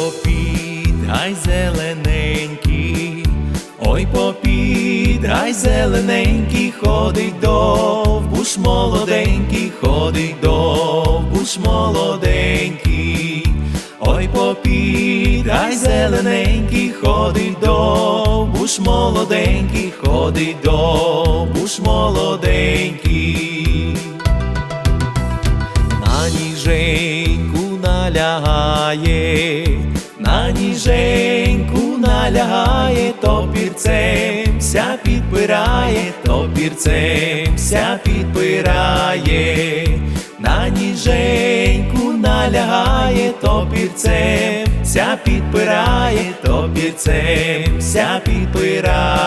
попід, гай зелененький, ой попід, гай зелененький, ходить довбуш молоденький, ходить довбуш молоденький, ой попід, гай зелененький, ходить довбуш молоденький, ходить довбуш молоденький. На ніженьку налягає, на ніженьку налягає, топірцем ся підпирає, топірцем ся підпирає, на ніженьку налягає, топірцем ся підпирає, топірцем ся підпирає.